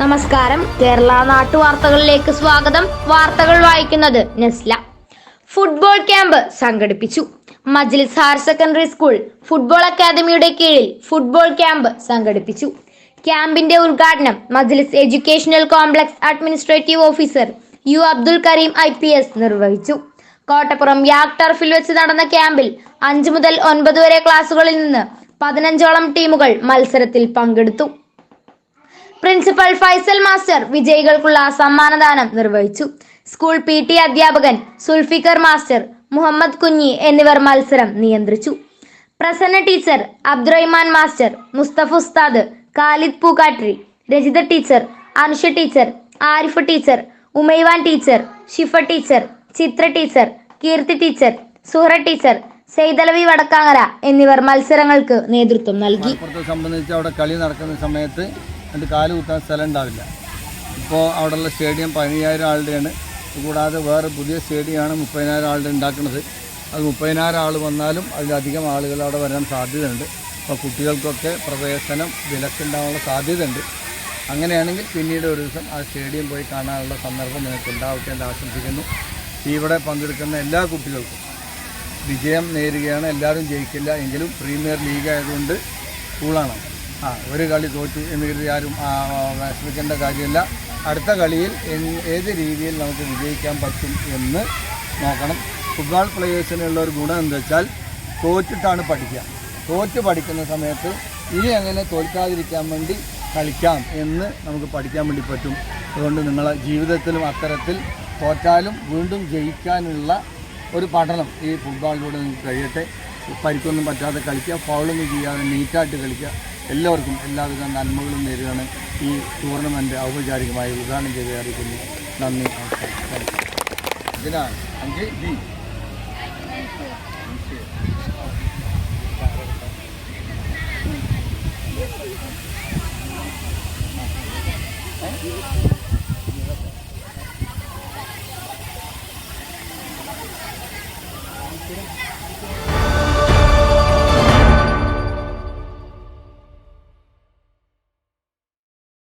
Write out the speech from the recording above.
നമസ്കാരം. കേരള നാട്ടുവാർത്തകളിലേക്ക് സ്വാഗതം. വാർത്തകൾ വായിക്കുന്നത് നെസ്ല. ഫുട്ബോൾ ക്യാമ്പ് സംഘടിപ്പിച്ചു. മജ്ലിസ് ഹയർ സെക്കൻഡറി സ്കൂൾ ഫുട്ബോൾ അക്കാദമിയുടെ കീഴിൽ ഫുട്ബോൾ ക്യാമ്പ് സംഘടിപ്പിച്ചു. ക്യാമ്പിന്റെ ഉദ്ഘാടനം Majlis educational complex administrative officer U Abdul Kareem I നിർവഹിച്ചു. കോട്ടപ്പുറം യാക് ടർഫിൽ വെച്ച് നടന്ന ക്യാമ്പിൽ അഞ്ചു മുതൽ ഒൻപത് വരെ ക്ലാസുകളിൽ നിന്ന് പതിനഞ്ചോളം ടീമുകൾ മത്സരത്തിൽ പങ്കെടുത്തു. പ്രിൻസിപ്പൽ ഫൈസൽ മാസ്റ്റർ വിജയികൾക്കുള്ള സമ്മാനദാനം നിർവഹിച്ചു. സ്കൂൾ പി ടി അധ്യാപകൻ സുൽഫിക്കർ മാസ്റ്റർ മുഹമ്മദ് കുഞ്ഞി എന്നിവർ മത്സരം നിയന്ത്രിച്ചു. Prasanna teacher Abdurahiman master Musthafa Usthad Khalid Pookkatri Rajitha teacher Anusha teacher Arif teacher Umaivan teacher Shifa teacher Chithra teacher Keerthi teacher Suhara teacher Saithalavi Vadakkangara എന്നിവർ മത്സരങ്ങൾക്ക് നേതൃത്വം നൽകി. സംബന്ധിച്ച് അവിടെ കളി നടക്കുന്ന സമയത്ത് രണ്ട് കാൽ കുത്താൻ സ്ഥലം ഉണ്ടാവില്ല. ഇപ്പോൾ അവിടെയുള്ള സ്റ്റേഡിയം പതിനയ്യായിരം ആളുടെയാണ്. കൂടാതെ വേറെ പുതിയ സ്റ്റേഡിയമാണ് മുപ്പതിനായിരം ആളുടെ ഉണ്ടാക്കുന്നത്. അത് മുപ്പതിനായിരം ആൾ വന്നാലും അതിലധികം ആളുകൾ അവിടെ വരാൻ സാധ്യതയുണ്ട്. അപ്പോൾ കുട്ടികൾക്കൊക്കെ പ്രവേശനം വിലക്കുണ്ടാകാനുള്ള സാധ്യതയുണ്ട്. അങ്ങനെയാണെങ്കിൽ പിന്നീട് ഒരു ദിവസം ആ സ്റ്റേഡിയം പോയി കാണാനുള്ള സന്ദർഭം നിങ്ങൾക്ക് ഉണ്ടാവട്ടെ എന്ന് ആശംസിക്കുന്നു. ഇവിടെ പങ്കെടുക്കുന്ന എല്ലാ കുട്ടികൾക്കും വിജയം നേരുകയാണ്. എല്ലാവരും ജയിക്കില്ല. എങ്കിലും പ്രീമിയർ ലീഗ് ആയതുകൊണ്ട് കൂളാണ്. ആ ഒരു കളി തോറ്റു എന്ന് കരുതി ആരും വിഷമിക്കേണ്ട കാര്യമില്ല. അടുത്ത കളിയിൽ ഏത് രീതിയിൽ നമുക്ക് വിജയിക്കാൻ പറ്റും എന്ന് നോക്കണം. ഫുട്ബോൾ പ്ലേയേഴ്സിനുള്ള ഒരു ഗുണം എന്താ വെച്ചാൽ തോറ്റിട്ടാണ് പഠിക്കുക. തോറ്റ് പഠിക്കുന്ന സമയത്ത് ഇനി അങ്ങനെ തോൽക്കാതിരിക്കാൻ വേണ്ടി കളിക്കാം എന്ന് നമുക്ക് പഠിക്കാൻ വേണ്ടി പറ്റും. അതുകൊണ്ട് നിങ്ങളെ ജീവിതത്തിലും അത്തരത്തിൽ തോറ്റാലും വീണ്ടും ജയിക്കാനുള്ള ഒരു പഠനം ഈ ഫുട്ബോളിലൂടെ നിങ്ങൾക്ക് കഴിയട്ടെ. പരിക്കൊന്നും പറ്റാതെ കളിക്കുക ഫൗളൊന്നും ചെയ്യാതെ നീറ്റായിട്ട് കളിക്കുക. എല്ലാവർക്കും എല്ലാവിധ നന്മകളും നേരിടാണ് ഈ ടൂർണമെന്റ് ഔപചാരികമായി ഉദ്ഘാടനം ചെയ്ത് അറിയിക്കുന്നു. നന്ദി. ഇതിനാണ്. അഞ്ച് ബി.